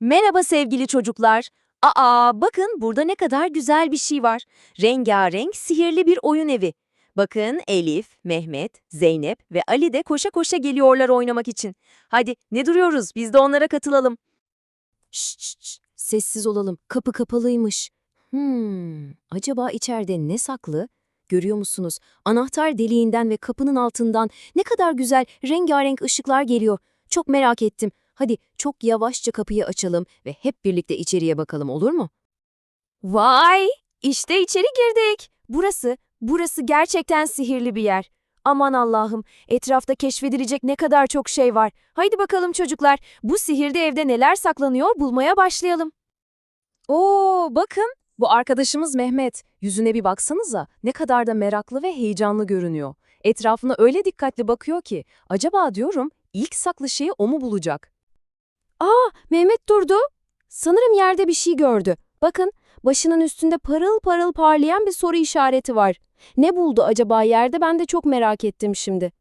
Merhaba sevgili çocuklar. Aa, bakın burada ne kadar güzel bir şey var. Rengarenk, sihirli bir oyun evi. Bakın Elif, Mehmet, Zeynep ve Ali de koşa koşa geliyorlar oynamak için. Hadi ne duruyoruz biz de onlara katılalım. Şşş, şşş, sessiz olalım. Kapı kapalıymış. Hmm, acaba içeride ne saklı? Görüyor musunuz? Anahtar deliğinden ve kapının altından ne kadar güzel rengarenk ışıklar geliyor. Çok merak ettim. Hadi çok yavaşça kapıyı açalım ve hep birlikte içeriye bakalım olur mu? Vay! İşte içeri girdik. Burası, burası gerçekten sihirli bir yer. Aman Allah'ım, etrafta keşfedilecek ne kadar çok şey var. Haydi bakalım çocuklar, bu sihirli evde neler saklanıyor bulmaya başlayalım. Oo, bakın, bu arkadaşımız Mehmet. Yüzüne bir baksanıza, ne kadar da meraklı ve heyecanlı görünüyor. Etrafına öyle dikkatli bakıyor ki, acaba diyorum ilk saklı şeyi o mu bulacak? Aa, Mehmet durdu. Sanırım yerde bir şey gördü. Bakın, başının üstünde parıl parıl parlayan bir soru işareti var. Ne buldu acaba yerde ben de çok merak ettim şimdi.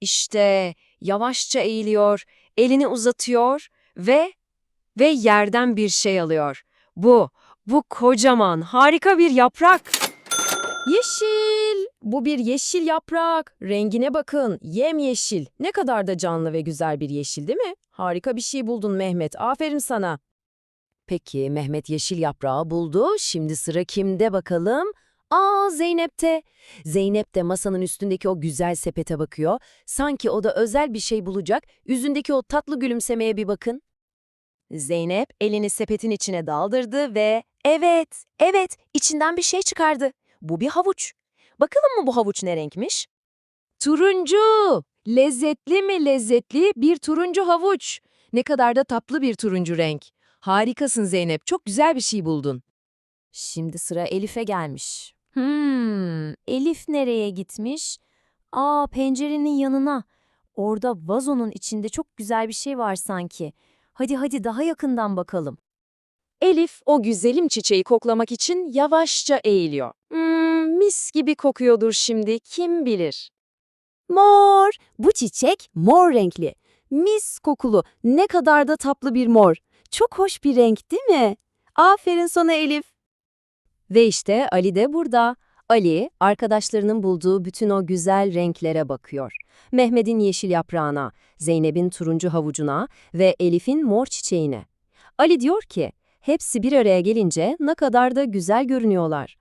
İşte yavaşça eğiliyor, elini uzatıyor ve ve yerden bir şey alıyor. Bu, bu kocaman, harika bir yaprak. Yeşil! Bu bir yeşil yaprak. Rengine bakın, yemyeşil. Ne kadar da canlı ve güzel bir yeşil değil mi? Harika bir şey buldun Mehmet, aferin sana. Peki Mehmet yeşil yaprağı buldu, şimdi sıra kimde bakalım? Aa Zeynep'te. Zeynep de masanın üstündeki o güzel sepete bakıyor. Sanki o da özel bir şey bulacak. Yüzündeki o tatlı gülümsemeye bir bakın. Zeynep elini sepetin içine daldırdı ve evet, evet içinden bir şey çıkardı. Bu bir havuç. Bakalım mı bu havuç ne renkmiş? Turuncu. Lezzetli mi lezzetli bir turuncu havuç. Ne kadar da tatlı bir turuncu renk. Harikasın Zeynep, çok güzel bir şey buldun. Şimdi sıra Elif'e gelmiş. Hmm, Elif nereye gitmiş? Aa, pencerenin yanına. Orada vazonun içinde çok güzel bir şey var sanki. Hadi hadi daha yakından bakalım. Elif o güzelim çiçeği koklamak için yavaşça eğiliyor. Hmm, mis gibi kokuyordur şimdi, kim bilir. Mor! Bu çiçek mor renkli. Mis kokulu, ne kadar da tatlı bir mor. Çok hoş bir renk değil mi? Aferin sana Elif. Ve işte Ali de burada. Ali, arkadaşlarının bulduğu bütün o güzel renklere bakıyor. Mehmet'in yeşil yaprağına, Zeynep'in turuncu havucuna ve Elif'in mor çiçeğine. Ali diyor ki, hepsi bir araya gelince ne kadar da güzel görünüyorlar.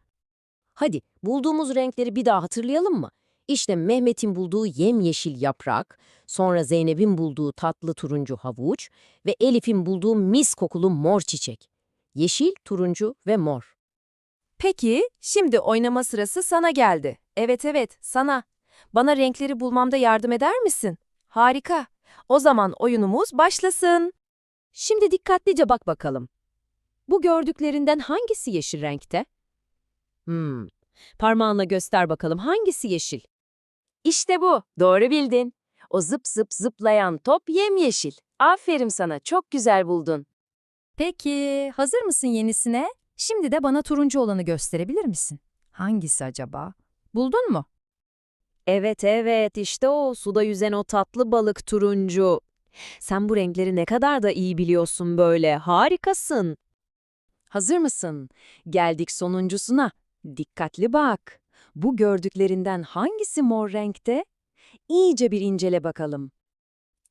Hadi bulduğumuz renkleri bir daha hatırlayalım mı? İşte Mehmet'in bulduğu yemyeşil yaprak, sonra Zeynep'in bulduğu tatlı turuncu havuç ve Elif'in bulduğu mis kokulu mor çiçek. Yeşil, turuncu ve mor. Peki, şimdi oynama sırası sana geldi. Evet evet, sana. Bana renkleri bulmamda yardım eder misin? Harika. O zaman oyunumuz başlasın. Şimdi dikkatlice bak bakalım. Bu gördüklerinden hangisi yeşil renkte? Hmm. Parmağınla göster bakalım hangisi yeşil? İşte bu. Doğru bildin. O zıp zıp zıplayan top yemyeşil. Aferin sana. Çok güzel buldun. Peki, hazır mısın yenisine? Şimdi de bana turuncu olanı gösterebilir misin? Hangisi acaba? Buldun mu? Evet evet işte o suda yüzen o tatlı balık turuncu. Sen bu renkleri ne kadar da iyi biliyorsun böyle. Harikasın. Hazır mısın? Geldik sonuncusuna. Dikkatli bak. Bu gördüklerinden hangisi mor renkte? İyice bir incele bakalım.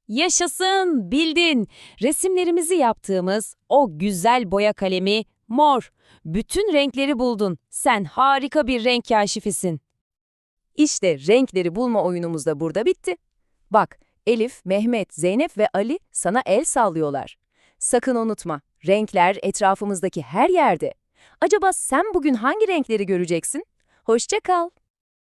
Yaşasın, bildin. Resimlerimizi yaptığımız o güzel boya kalemi mor. Bütün renkleri buldun. Sen harika bir renk kaşifisin. İşte renkleri bulma oyunumuz da burada bitti. Bak, Elif, Mehmet, Zeynep ve Ali sana el sallıyorlar. Sakın unutma, renkler etrafımızdaki her yerde. Acaba sen bugün hangi renkleri göreceksin? Hoşça kal.